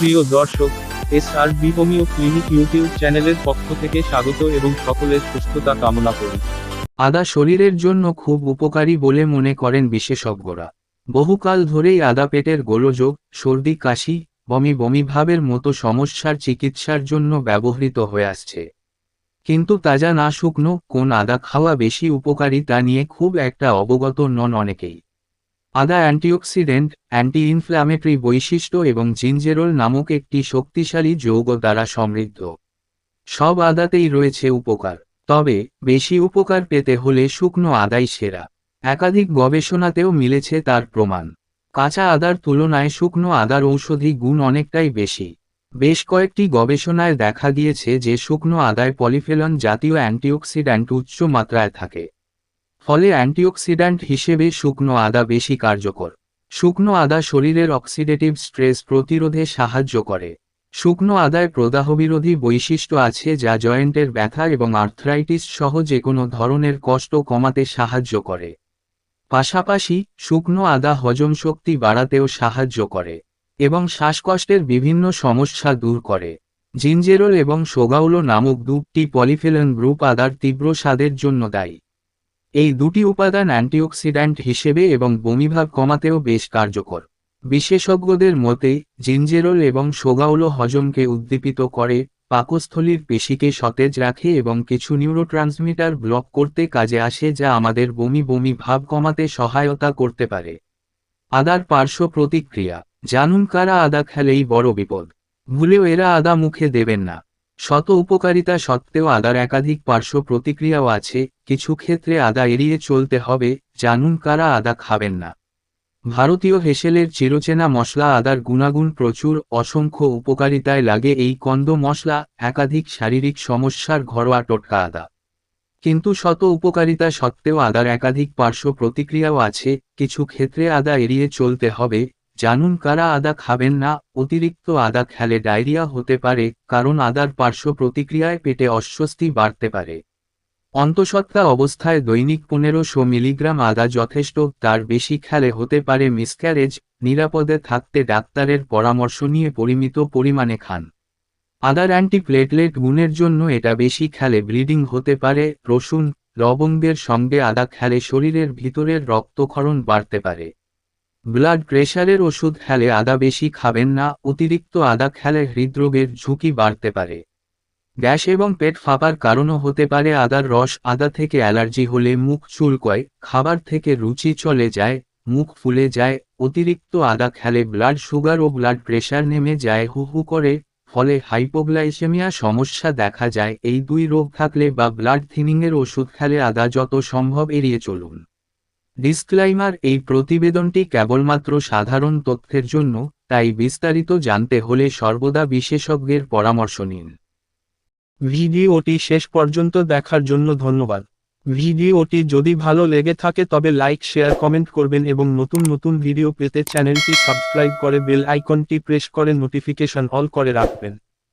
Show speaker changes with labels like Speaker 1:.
Speaker 1: প্রিয় দর্শক S R B homeo clinic YouTube চ্যানেলের পক্ষ থেকে স্বাগত এবং সকলের সুস্থতা কামনা করি।
Speaker 2: আদা শরীরের জন্য খুব উপকারী বলে মনে করেন বিশেষজ্ঞরা। বহুকাল ধরেই আদা পেটের গোলযোগ, সর্দি, কাশি, বমি বমি ভাবের মতো সমস্যার চিকিৎসার জন্য ব্যবহৃত হয়ে আসছে। কিন্তু তাজা না শুকনো কোন আদা খাওয়া বেশি উপকারী তা নিয়ে খুব একটা অবগত নন অনেকেই। আদা অ্যান্টিঅক্সিডেন্ট অ্যান্টি ইনফ্ল্যামেটরি বৈশিষ্ট্য এবং জিঞ্জেরোল নামক একটি শক্তিশালী যৌগ দ্বারা সমৃদ্ধ। সব আদাতেই রয়েছে উপকার। তবে, বেশি উপকার পেতে হলে শুকনো আদাই সেরা। একাধিক গবেষণাতেও মিলেছে তার প্রমাণ। কাঁচা আদার তুলনায় শুকনো আদার ঔষধি গুণ অনেকটাই বেশি। বেশ কয়েকটি গবেষণায় দেখা গিয়েছে যে শুকনো আদায় পলিফেলন জাতীয় অ্যান্টিঅক্সিড্যান্ট উচ্চ মাত্রায় থাকে। ফলে অ্যান্টিঅক্সিড্যান্ট হিসেবে শুকনো আদা বেশি কার্যকর। শুকনো আদা শরীরের অক্সিডেটিভ স্ট্রেস প্রতিরোধে সাহায্য করে। শুকনো আদায় প্রদাহবিরোধী বৈশিষ্ট্য আছে যা জয়েন্টের ব্যথা এবং আর্থ্রাইটিস সহ যে কোনো ধরনের কষ্ট কমাতে সাহায্য করে। পাশাপাশি, শুকনো আদা হজম শক্তি বাড়াতেও সাহায্য করে এবং শ্বাসকষ্টের বিভিন্ন সমস্যা দূর করে। জিঞ্জেরোল এবং সোগাউলো নামক দুটি পলিফেলন গ্রুপ আদার তীব্র স্বাদের জন্য দায়ী। এই দুটি উপাদান অ্যান্টিঅক্সিড্যান্ট হিসেবে এবং বমিভাব কমাতেও বেশ কার্যকর। বিশেষজ্ঞদের মতে জিঞ্জেরোল এবং সোগাউলো হজমকে উদ্দীপিত করে, পাকস্থলীর পেশিকে সতেজ রাখে এবং কিছু নিউরোট্রান্সমিটার ব্লক করতে কাজে আসে যা আমাদের বমি বমি ভাব কমাতে সহায়তা করতে পারে। আদার পার্শ্ব প্রতিক্রিয়া, জানুন কারা আদা খেলেই বড় বিপদ। ভুলেও এরা আদা মুখে দেবেন না। শত উপকারিতা সত্ত্বেও আদার একাধিক পার্শ্ব প্রতিক্রিয়াও আছে, কিছু ক্ষেত্রে আদা এড়িয়ে চলতে হবে, জানুন কারা আদা খাবেন না। ভারতীয় হেসেলের চিরচেনা মশলা আদার গুণাগুণ প্রচুর, অসংখ্য উপকারিতায় লাগে এই কন্দ মশলা, একাধিক শারীরিক সমস্যার ঘরোয়া টোটকা আদা। কিন্তু শত উপকারিতা সত্ত্বেও আদার একাধিক পার্শ্ব প্রতিক্রিয়াও আছে, কিছু ক্ষেত্রে আদা এড়িয়ে চলতে হবে জানুন কারা আদা খাবেন না, অতিরিক্ত আদা খেলে ডায়রিয়া হতে পারে, কারণ আদার পার্শ্ব প্রতিক্রিয়ায় পেটে অস্বস্তি বাড়তে পারে। অন্তঃসত্ত্বা অবস্থায় দৈনিক পনেরোশো মিলিগ্রাম আদা যথেষ্ট, তার বেশি খেলে হতে পারে মিসক্যারেজ, নিরাপদে থাকতে ডাক্তারের পরামর্শ নিয়ে পরিমিত পরিমাণে খান। আদার অ্যান্টিপ্লেটলেট গুণের জন্য এটা বেশি খেলে ব্লিডিং হতে পারে, রসুন, লবঙ্গের সঙ্গে আদা খেলে শরীরের ভিতরের রক্তক্ষরণ বাড়তে পারে। ব্লাড প্রেশারের ওষুধ খেলে আদা বেশি খাবেন না, অতিরিক্ত আদা খেলে হৃদরোগের ঝুঁকি বাড়তে পারে। গ্যাস এবং পেট ফাঁপার কারণও হতে পারে, আদার রস, আদা থেকে অ্যালার্জি হলে মুখ চুলকয়, খাবার থেকে রুচি চলে যায়, মুখ ফুলে যায়, অতিরিক্ত আদা খেলে ব্লাড সুগার ও ব্লাড প্রেশার নেমে যায়, হু হু করে, ফলে হাইপোগ্লাইসেমিয়া সমস্যা দেখা যায়। এই দুই রোগ থাকলে বা ব্লাড থিনিংয়ের ওষুধ খেলে আদা যত সম্ভব এড়িয়ে চলুন। ডিসক্লাইমার, এই প্রতিবেদনটি কেবলমাত্র সাধারণ তথ্যের জন্য, তাই বিস্তারিত জানতে হলে সর্বদা বিশেষজ্ঞের পরামর্শ নিন।
Speaker 1: ভিডিওটি শেষ পর্যন্ত দেখার জন্য ধন্যবাদ। ভিডিওটি যদি ভালো লেগে থাকে তবে লাইক, শেয়ার, কমেন্ট করবেন এবং নতুন নতুন ভিডিও পেতে চ্যানেলটি সাবস্ক্রাইব করে বেল আইকনটি প্রেস করে নোটিফিকেশন অল করে রাখবেন।